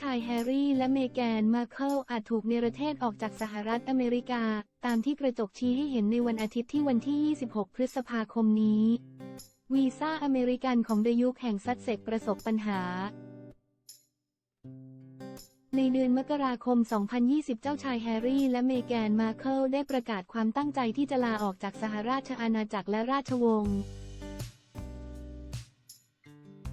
ชายแฮร์รี่และเมแกน มาเคิลอาจถูกเนรเทศออกจากสหรัฐอเมริกา ตามที่กระจกชี้ให้เห็นในวันอาทิตย์ที่วันที่ 26 พฤษภาคมนี้ วีซ่าอเมริกันของเดยุคแห่งซัดเซกประสบปัญหา ในเดือนมกราคม 2020 เจ้าชายแฮร์รี่และเมแกน มาเคิลได้ประกาศความตั้งใจที่จะลาออกจากสหราชอาณาจักรและราชวงศ์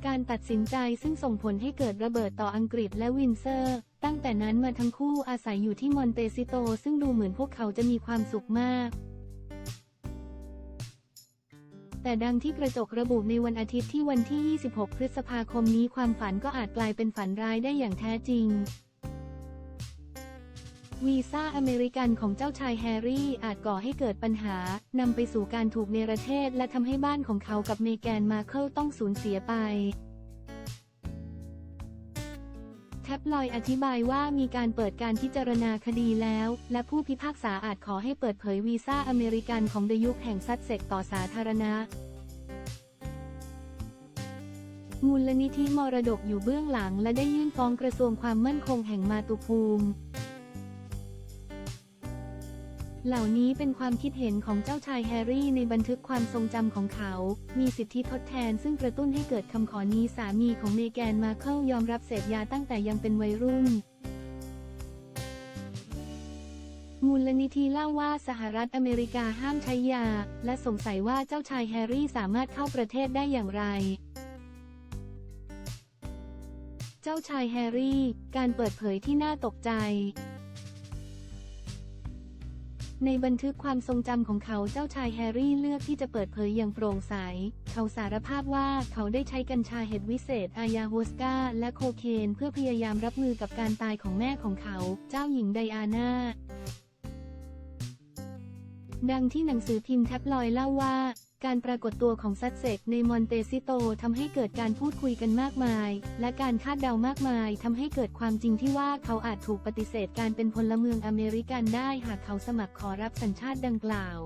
การตัดสินใจซึ่งส่งผลให้เกิดระเบิดต่ออังกฤษและวินเซอร์ ตั้งแต่นั้นมาทั้งคู่อาศัยอยู่ที่มอนเตซิโต ซึ่งดูเหมือนพวกเขาจะมีความสุขมาก แต่ดังที่กระจกระบุในวันอาทิตย์ที่วันที่ 26 พฤษภาคมนี้ความฝันก็อาจกลายเป็นฝันร้ายได้อย่างแท้จริง วีซ่าอเมริกันของเจ้าชายแฮร์รี่อาจก่อให้เกิดปัญหานำไปสู่การถูกเนรเทศและทำให้บ้านของเขากับเมแกนมาร์เคิลต้องสูญเสียไปแท็บลอย์อธิบายว่ามีการเปิดการพิจารณาคดีแล้ว และผู้พิพากษาอาจขอให้เปิดเผยวีซ่าอเมริกันของเดยุคแห่งซัดเซกต่อสาธารณะ มูลนิธิมรดกอยู่เบื้องหลังและได้ยื่นฟ้องกระทรวงความมั่นคงแห่งมาตุภูมิ เหล่านี้เป็นความคิดเห็นของเจ้าชายแฮร์รี่ในบันทึกความทรงจำของเขา มีสิทธิทดแทนซึ่งกระตุ้นให้เกิดคำขอนี้สามีของเมแกนมาเคิลยอมรับเสพยาตั้งแต่ยังเป็นวัยรุ่น มูลนิธิเล่าว่าสหรัฐอเมริกาห้ามใช้ยา และสงสัยว่าเจ้าชายแฮร์รี่สามารถเข้าประเทศได้อย่างไรเจ้าชายแฮร์รี่ การเปิดเผยที่น่าตกใจ ในบันทึกความทรงจำของเขาเจ้าชายแฮร์รี่เลือกที่จะเปิดเผยอย่างโปร่งใส เขาสารภาพว่าเขาได้ใช้กัญชาเห็ดวิเศษอายาโฮสกาและโคเคนเพื่อพยายามรับมือกับการตายของแม่ของเขา เจ้าหญิงไดอาน่าดังที่หนังสือพิมพ์แท็บลอยด์เล่าว่า การปรากฏตัวของซัดเซกในมอนเตซิโตทำให้เกิดการพูดคุยกันมากมาย และการคาดเดามากมายทำให้เกิดความจริงที่ว่าเขาอาจถูกปฏิเสธการเป็นพลเมืองอเมริกันได้หากเขาสมัครขอรับสัญชาติดังกล่าว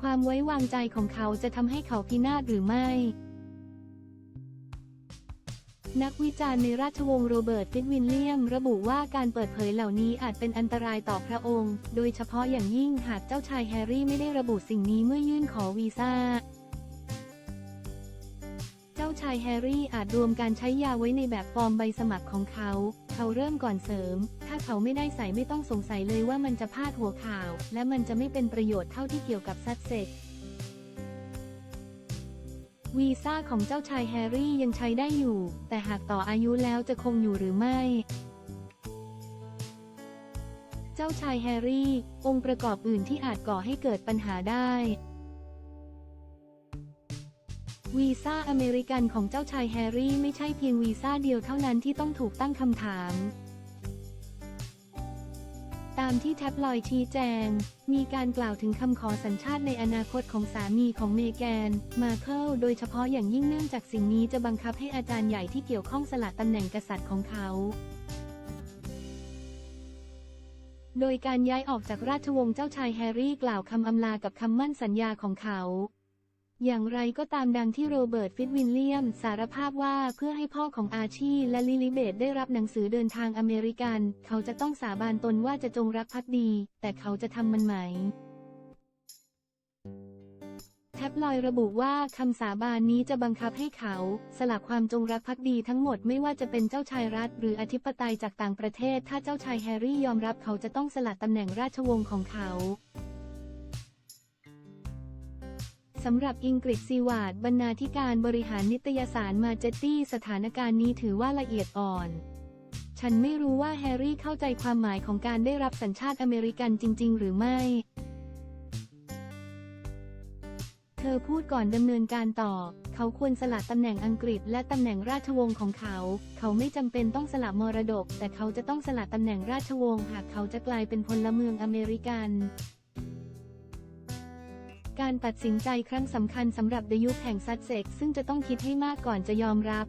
ความไว้วางใจของเขาจะทำให้เขาพินาศหรือไม่ นักวิจารณ์ในราชวงศ์โรเบิร์ตฟิตวินเลียม ระบุว่าการเปิดเผยเหล่านี้อาจเป็นอันตรายต่อพระองค์ โดยเฉพาะอย่างยิ่งหากเจ้าชายแฮร์รี่ไม่ได้ระบุสิ่งนี้เมื่อยื่นขอวีซ่า เจ้าชายแฮร์รี่อาจรวมการใช้ยาไว้ในแบบฟอร์มใบสมัครของเขา เขาเริ่มก่อนเสริม ถ้าเขาไม่ได้ใส่ไม่ต้องสงสัยเลยว่ามันจะพาดหัวข่าว และมันจะไม่เป็นประโยชน์เท่าที่เกี่ยวกับซัดเซ็ก วีซ่าของเจ้าชายแฮร์รี่ยังใช้ได้อยู่ แต่หากต่ออายุแล้วจะคงอยู่หรือไม่ เจ้าชายแฮร์รี่ องค์ประกอบอื่นที่อาจก่อให้เกิดปัญหาได้วีซ่าอเมริกันของเจ้าชายแฮร์รี่ไม่ใช่เพียงวีซ่าเดียวเท่านั้นที่ต้องถูกตั้งคำถาม ตามที่แท็บลอยชี้แจง มีการกล่าวถึงคำขอสัญชาติในอนาคตของสามีของเมแกน มาเคิลโดยเฉพาะอย่างยิ่งเนื่องจากสิ่งนี้จะบังคับให้อาจารย์ใหญ่ที่เกี่ยวข้องสละตำแหน่งกษัตริย์ของเขา โดยการย้ายออกจากราชวงศ์เจ้าชายแฮร์รี่กล่าวคำอำลากับคำมั่นสัญญาของเขา อย่างไรก็ตามดังที่โรเบิร์ตฟิตวินเลียม สารภาพว่าเพื่อให้พ่อของอาชีและลิลิเบตได้รับหนังสือเดินทางอเมริกัน เขาจะต้องสาบานตนว่าจะจงรักภักดี แต่เขาจะทำมันไหมแท็บลอยระบุว่าคำสาบานนี้จะบังคับให้เขา สละความจงรักภักดีทั้งหมดไม่ว่าจะเป็นเจ้าชายรัฐ หรืออธิปไตยจากต่างประเทศ ถ้าเจ้าชายแฮร์รี่ยอมรับเขาจะต้องสละตำแหน่งราชวงศ์ของเขา สำหรับอิงกฤษซีวาร์ดบรรณาธิการบริหารนิตยสารมาเจตตี้สถานการณ์นี้ถือว่าละเอียดอ่อน ฉันไม่รู้ว่าแฮร์รี่เข้าใจความหมายของการได้รับสัญชาติอเมริกันจริง ๆ หรือไม่ เธอพูดก่อนดำเนินการต่อ เขาควรสละตำแหน่งอังกฤษและตำแหน่งราชวงศ์ของเขา เขาไม่จำเป็นต้องสละมรดก แต่เขาจะต้องสละตำแหน่งราชวงศ์หากเขาจะกลายเป็นพลเมืองอเมริกัน การตัดสินใจครั้งสำคัญสำหรับเดยุคแห่งซัดเซกซึ่งจะต้องคิดให้มากก่อนจะยอมรับ